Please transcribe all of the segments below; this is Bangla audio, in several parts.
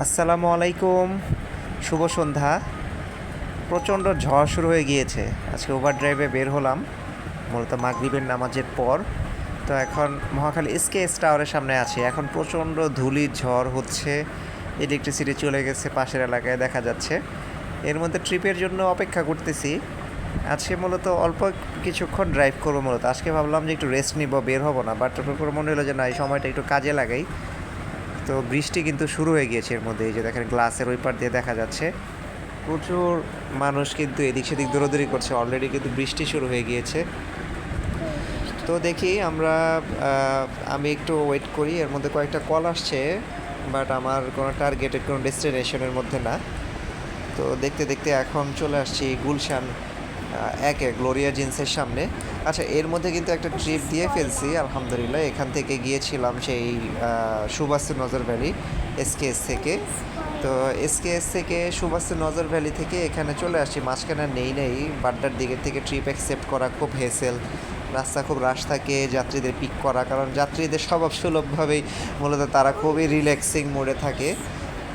আসসালামু আলাইকুম। শুভ সন্ধ্যা। প্রচণ্ড ঝড় শুরু হয়ে গিয়েছে। আজকে ওভার ড্রাইভে বের হলাম। মূলত মাগরিবের নামাজের পর। তো এখন মহাখালী এসকেএস টাওয়ারের সামনে আছি। এখন প্রচণ্ড ধুলি, ঝড় হচ্ছে। ইলেকট্রিসিটি চলে গেছে পাশের এলাকায়, দেখা যাচ্ছে। এর মধ্যে ট্রিপের জন্য অপেক্ষা করতেছি। আজকে মূলত অল্প কিছুক্ষণ ড্রাইভ করব মূলত। আজকে ভাবলাম যে একটু রেস্ট নিব, বের হব না। বাট তারপর মনে হলো যে না, এই সময়টা একটু কাজে লাগাই। তো বৃষ্টি কিন্তু শুরু হয়ে গিয়েছে এর মধ্যে। এই যে দেখেন গ্লাসের ওই পার দিয়ে দেখা যাচ্ছে। প্রচুর মানুষ কিন্তু এদিক সেদিক দৌড়াদৌড়ি করছে। অলরেডি কিন্তু বৃষ্টি শুরু হয়ে গিয়েছে। তো দেখি আমরা আমি একটু ওয়েট করি। এর মধ্যে কয়েকটা কল আসছে বাট আমার কোনো টার্গেটেড কোনো ডেস্টিনেশনের মধ্যে না। তো দেখতে দেখতে এখন চলে আসছি গুলশান একে গ্লোরিয়া জিন্সের সামনে। আচ্ছা এর মধ্যে কিন্তু একটা ট্রিপ দিয়ে ফেলছি, আলহামদুলিল্লাহ। এখান থেকে গিয়েছিলাম সেই সুভাষ নজর ভ্যালি এসকেএস থেকে। তো এসকেএস থেকে, সুভাষ নজর ভ্যালি থেকে এখানে চলে আসি মাঝখানে নেই নেই। বাড্ডার দিকের থেকে ট্রিপ অ্যাকসেপ্ট করা খুব হেসেল রাস্তা খুব রাশ থাকে, যাত্রীদের পিক করা, কারণ যাত্রীদের স্বভাব সুলভভাবেই মূলত তারা খুবই রিল্যাক্সিং মোডে থাকে।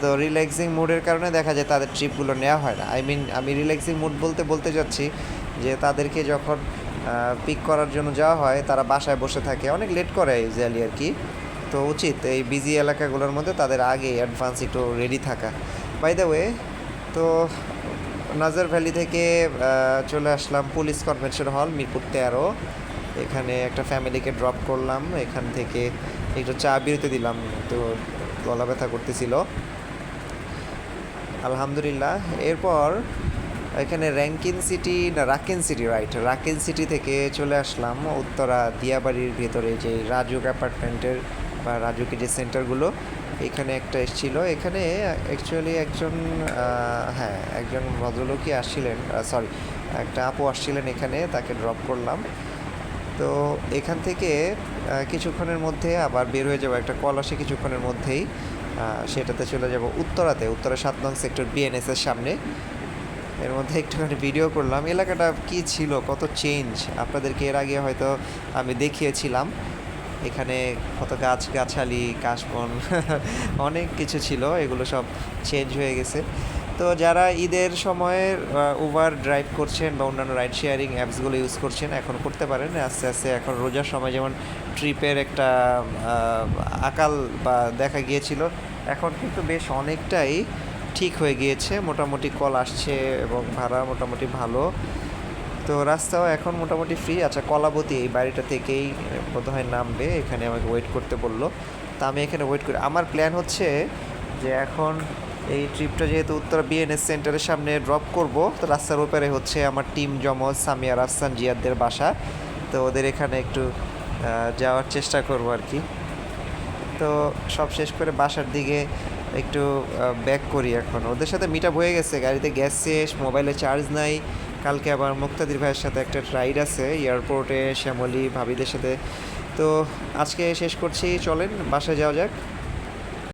তো রিল্যাক্সিং মুডের কারণে দেখা যায় তাদের ট্রিপগুলো নেওয়া হয় না। আই মিন আমি রিল্যাক্সিং মুড বলতে বলতে যাচ্ছি যে তাদেরকে যখন পিক করার জন্য যাওয়া হয়, তারা বাসায় বসে থাকে। অনেক লেট করে ইউজুয়ালি আর কি। তো উচিত এই বিজি এলাকাগুলোর মধ্যে তাদের আগে অ্যাডভান্স একটু রেডি থাকা। বাই দ্য ওয়ে তো নাজার ভ্যালি থেকে চলে আসলাম পুলিশ কনভেনশন হল মিরপুর তেরো। এখানে একটা ফ্যামিলিকে ড্রপ করলাম। এখান থেকে একটু চা বিরতি দিলাম। তো গলা ব্যথা করতেছিল। আলহামদুলিল্লাহ। এরপর এখানে র্যাঙ্কিন সিটি না Rakin city right Rakin city থেকে চলে আসলাম উত্তরা দিয়াবাড়ির ভেতরে যে রাজুক অ্যাপার্টমেন্টের বা রাজুকের যে সেন্টারগুলো, এখানে একটা এসেছিল। এখানে অ্যাকচুয়ালি একজন হ্যাঁ একজন ভদ্রলোকই আসছিলেন সরি একটা আপু আসছিলেন এখানে, তাকে ড্রপ করলাম। তো এখান থেকে কিছুক্ষণের মধ্যে আবার বের হয়ে যাব। একটা কল আসে কিছুক্ষণের মধ্যেই। সেটাতে চলে যাব উত্তরাতে। উত্তরা সাত নং সেক্টর বিএনএস এর সামনে। এর মধ্যে একটুখানি ভিডিও করলাম। এলাকাটা কি ছিল? কত চেঞ্জ আপনাদেরকে এর আগে হয়তো আমি দেখিয়েছিলাম। এখানে কত গাছ গাছালি, কাশবন, অনেক কিছু ছিল। এগুলো সব চেঞ্জ হয়ে গেছে। তো যারা ঈদের সময়ে উবার ড্রাইভ করছেন বা অন্যান্য রাইড শেয়ারিং অ্যাপসগুলো ইউজ করছেন, এখন করতে পারেন। আস্তে আস্তে এখন রোজার সময় যেমন ট্রিপের একটা আকাল বা দেখা গিয়েছিল এখন কিন্তু বেশ অনেকটাই ঠিক হয়ে গিয়েছে। মোটামুটি কল আসছে এবং ভাড়া মোটামুটি ভালো। তো রাস্তাও এখন মোটামুটি ফ্রি আচ্ছা কলাবতী এই বাড়িটা থেকেই বোধহয় নামবে। এখানে আমাকে ওয়েট করতে বলল। তা আমি এখানে ওয়েট করি। আমার প্ল্যান হচ্ছে যে এখন এই ট্রিপটা যেহেতু উত্তরা বিএনএস সেন্টারের সামনে ড্রপ করব, তো রাস্তার ওপারে হচ্ছে আমার টিম জমজ, সামিয়া, রাফসান, জিয়াদদের বাসা। তো ওদের এখানে একটু যাওয়ার চেষ্টা করব আর কি। তো সব শেষ করে বাসার দিকে একটু ব্যাক করি এখন। ওদের সাথে মিট হয়ে গেছে, গাড়িতে গ্যাস শেষ মোবাইলে চার্জ নাই। কালকে আবার মুক্তাদির ভাইয়ের সাথে একটা রাইড আছে এয়ারপোর্টে শ্যামলি, ভাবিদের সাথে। তো আজকে শেষ করছি, চলেন, বাসায় যাওয়া যাক।